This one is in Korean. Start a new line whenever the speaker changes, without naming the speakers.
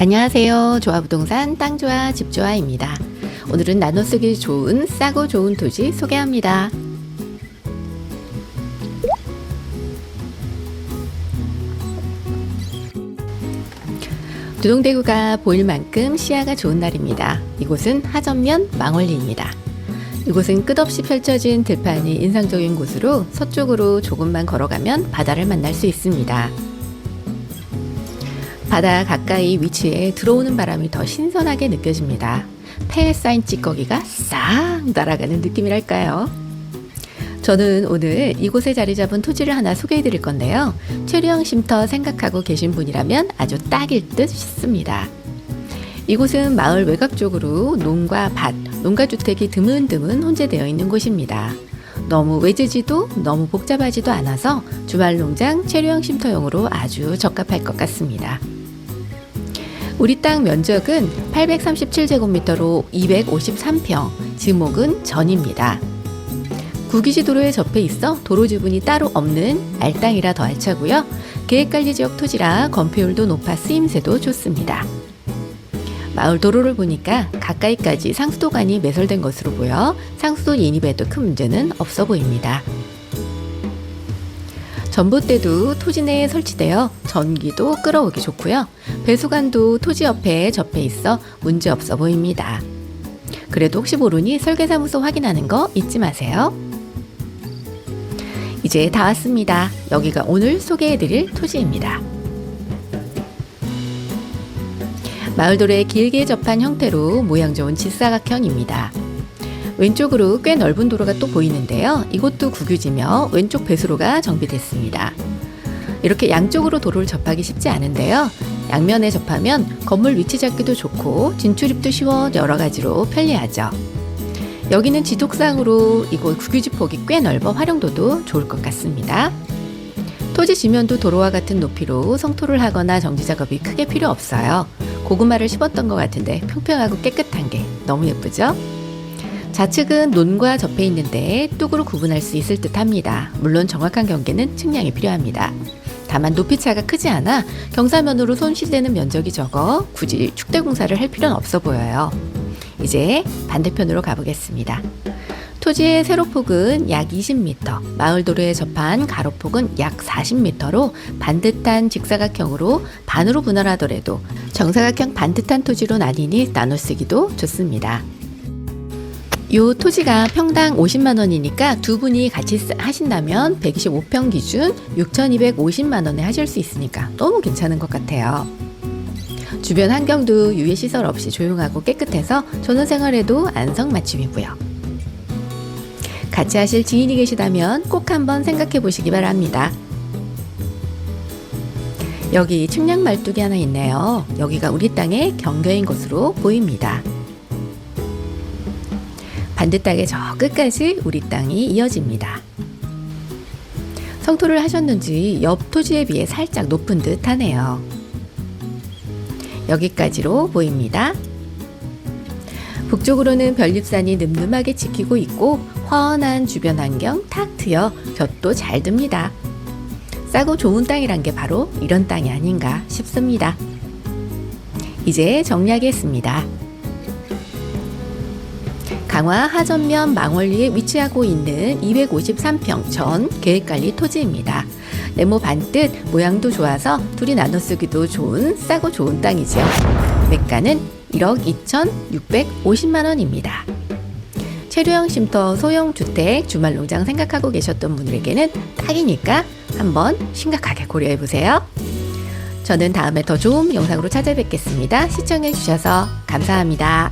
안녕하세요. 조화부동산 땅조화 집조화입니다. 오늘은 나눠 쓰기 좋은 싸고 좋은 토지 소개합니다. 두동대구가 보일 만큼 시야가 좋은 날입니다. 이곳은 하전면 망원리입니다. 이곳은 끝없이 펼쳐진 들판이 인상적인 곳으로 서쪽으로 조금만 걸어가면 바다를 만날 수 있습니다. 바다 가까이 위치해 들어오는 바람이 더 신선하게 느껴집니다. 폐에 쌓인 찌꺼기가 싹 날아가는 느낌이랄까요? 저는 오늘 이곳에 자리 잡은 토지를 하나 소개해 드릴 건데요. 최류형 쉼터 생각하고 계신 분이라면 아주 딱일 듯 싶습니다. 이곳은 마을 외곽 쪽으로 농과 밭, 농가주택이 드문드문 혼재되어 있는 곳입니다. 너무 외지지도 너무 복잡하지도 않아서 주말 농장 체류형 쉼터용으로 아주 적합할 것 같습니다. 우리 땅 면적은 837제곱미터로 253평, 지목은 전입니다. 구기지 도로에 접해 있어 도로 지분이 따로 없는 알땅이라 더 알차고요. 계획관리 지역 토지라 건폐율도 높아 쓰임새도 좋습니다. 마을 도로를 보니까 가까이까지 상수도관이 매설된 것으로 보여 상수도 인입에도 큰 문제는 없어 보입니다. 전봇대도 토지 내에 설치되어 전기도 끌어오기 좋고요. 배수관도 토지 옆에 접해 있어 문제 없어 보입니다. 그래도 혹시 모르니 설계사무소 확인하는 거 잊지 마세요. 이제 다 왔습니다. 여기가 오늘 소개해드릴 토지입니다. 마을도로에 길게 접한 형태로 모양 좋은 직사각형입니다. 왼쪽으로 꽤 넓은 도로가 또 보이는데요. 이곳도 국유지며 왼쪽 배수로가 정비됐습니다. 이렇게 양쪽으로 도로를 접하기 쉽지 않은데요. 양면에 접하면 건물 위치 잡기도 좋고 진출입도 쉬워 여러 가지로 편리하죠. 여기는 지독상으로 이곳 국유지 폭이 꽤 넓어 활용도도 좋을 것 같습니다. 토지 지면도 도로와 같은 높이로 성토를 하거나 정지 작업이 크게 필요 없어요. 고구마를 심었던 것 같은데 평평하고 깨끗한 게 너무 예쁘죠? 좌측은 논과 접해 있는데 뚝으로 구분할 수 있을 듯 합니다. 물론 정확한 경계는 측량이 필요합니다. 다만 높이 차가 크지 않아 경사면으로 손실되는 면적이 적어 굳이 축대 공사를 할 필요는 없어 보여요. 이제 반대편으로 가보겠습니다. 토지의 세로폭은 약 20m, 마을 도로에 접한 가로폭은 약 40m로 반듯한 직사각형으로 반으로 분할하더라도 정사각형 반듯한 토지로 나뉘니 나눠 쓰기도 좋습니다. 요 토지가 평당 50만 원이니까 두 분이 같이 쓰- 하신다면 125평 기준 6,250만 원에 하실 수 있으니까 너무 괜찮은 것 같아요. 주변 환경도 유해 시설 없이 조용하고 깨끗해서 전원 생활에도 안성맞춤이고요. 같이 하실 지인이 계시다면 꼭 한번 생각해 보시기 바랍니다. 여기 측량 말뚝이 하나 있네요. 여기가 우리 땅의 경계인 것으로 보입니다. 반듯하게 저 끝까지 우리 땅이 이어집니다. 성토를 하셨는지 옆 토지에 비해 살짝 높은 듯 하네요. 여기까지로 보입니다. 북쪽으로는 별립산이 늠름하게 지키고 있고 환한 주변 환경 탁 트여 볕도 잘 듭니다. 싸고 좋은 땅이란 게 바로 이런 땅이 아닌가 싶습니다. 이제 정리하겠습니다. 강화 하전면 망원리에 위치하고 있는 253평 전 계획관리 토지입니다. 네모 반듯 모양도 좋아서 둘이 나눠 쓰기도 좋은 싸고 좋은 땅이죠. 매가는 1억 2,650만 원입니다. 체류형 쉼터 소형 주택 주말 농장 생각하고 계셨던 분들에게는 딱이니까 한번 심각하게 고려해 보세요. 저는 다음에 더 좋은 영상으로 찾아뵙겠습니다. 시청해 주셔서 감사합니다.